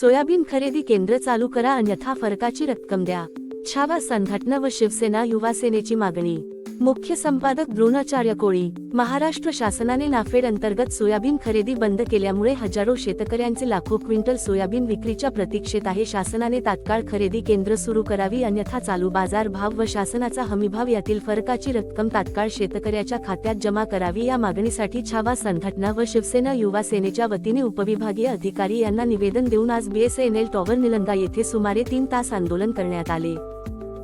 Soybean खरेदी केंद्र चालू करा अन्यथा फरकाची रक्कम द्या. छावा संघटना व शिवसेना युवा सेनेची मागणी. मुख्य संपादक द्रोणाचार्य कोळी. महाराष्ट्र शासनाने नाफेड अंतर्गत सोयाबीन खरेदी बंद केल्यामुळे हजारो शेतकऱ्यांचे लाखो क्विंटल सोयाबीन विक्रीच्या प्रतीक्षेत आहे. शासनाने तात्काळ खरेदी केंद्र सुरू करावी अन्यथा चालू बाजार भाव व शासनाचा हमीभाव यातील फरकाची रक्कम तात्काळ शेतकऱ्याच्या खात्यात जमा करावी. या मागणीसाठी छावा संघटना व शिवसेना युवा सेनेच्या वतीने उपविभागीय अधिकारी यांना निवेदन देऊन आज बीएसएनएल टॉवर निलंगा येथे सुमारे तीन तास आंदोलन करण्यात आले.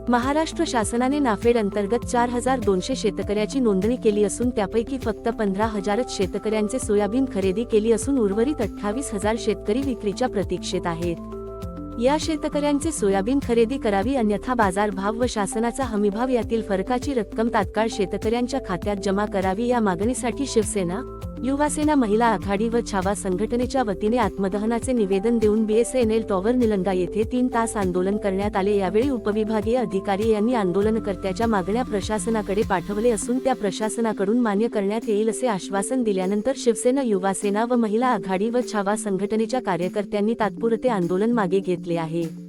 महाराष्ट्र शासनाने नाफेड अंतर्गत चार हजार दोनशे शेतकऱ्याची नोंदणी केली असून त्यापैकी फक्त पंधरा हजारच शेतकऱ्यांचे सोयाबीन खरेदी केली असून उर्वरित अठ्ठावीस हजार शेतकरी विक्रीच्या प्रतीक्षेत आहेत. या शेतकऱ्यांचे सोयाबीन खरेदी करावी अन्यथा बाजार भाव व शासनाचा हमीभाव यातील फरकाची रक्कम तात्काळ शेतकऱ्यांच्या खात्यात जमा करावी या मागणीसाठी शिवसेना युवासेना महिला आघाडी व छावा संघटनेच्या वतीने आत्मदहनाचे निवेदन देऊन बीएसएनएल टॉवर निलंगा येथे तीन तास आंदोलन करण्यात आले. यावेळी उपविभागीय अधिकारी यांनी आंदोलनकर्त्याच्या मागण्या प्रशासनाकडे पाठवले असून त्या प्रशासनाकडून मान्य करण्यात येईल असे आश्वासन दिल्यानंतर शिवसेना युवासेना व महिला आघाडी व छावा संघटनेच्या कार्यकर्त्यांनी तात्पुरते आंदोलन मागे घेतले आहे.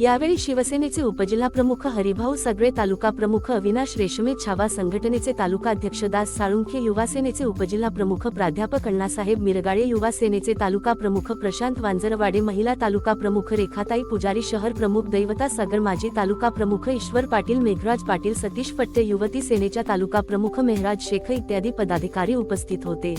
यावेळी शिवसेनेचे उपजिल्हाप्रमुख हरिभाऊ सगळे तालुका प्रमुख अविनाश रेशमे छावा संघटनेचे तालुकाध्यक्ष दास साळुंखे युवासेनेचे उपजिल्हाप्रमुख प्राध्यापक अण्णासाहेब मिरगाळे युवासेनेचे तालुका प्रमुख प्रशांत वांजरवाडे महिला तालुका प्रमुख रेखाताई पुजारी शहर प्रमुख दैवता सगर माजी तालुका प्रमुख ईश्वर पाटील मेघराज पाटील सतीश फट्टे युवती सेनेच्या तालुका प्रमुख मेहराज शेख इत्यादी पदाधिकारी उपस्थित होते.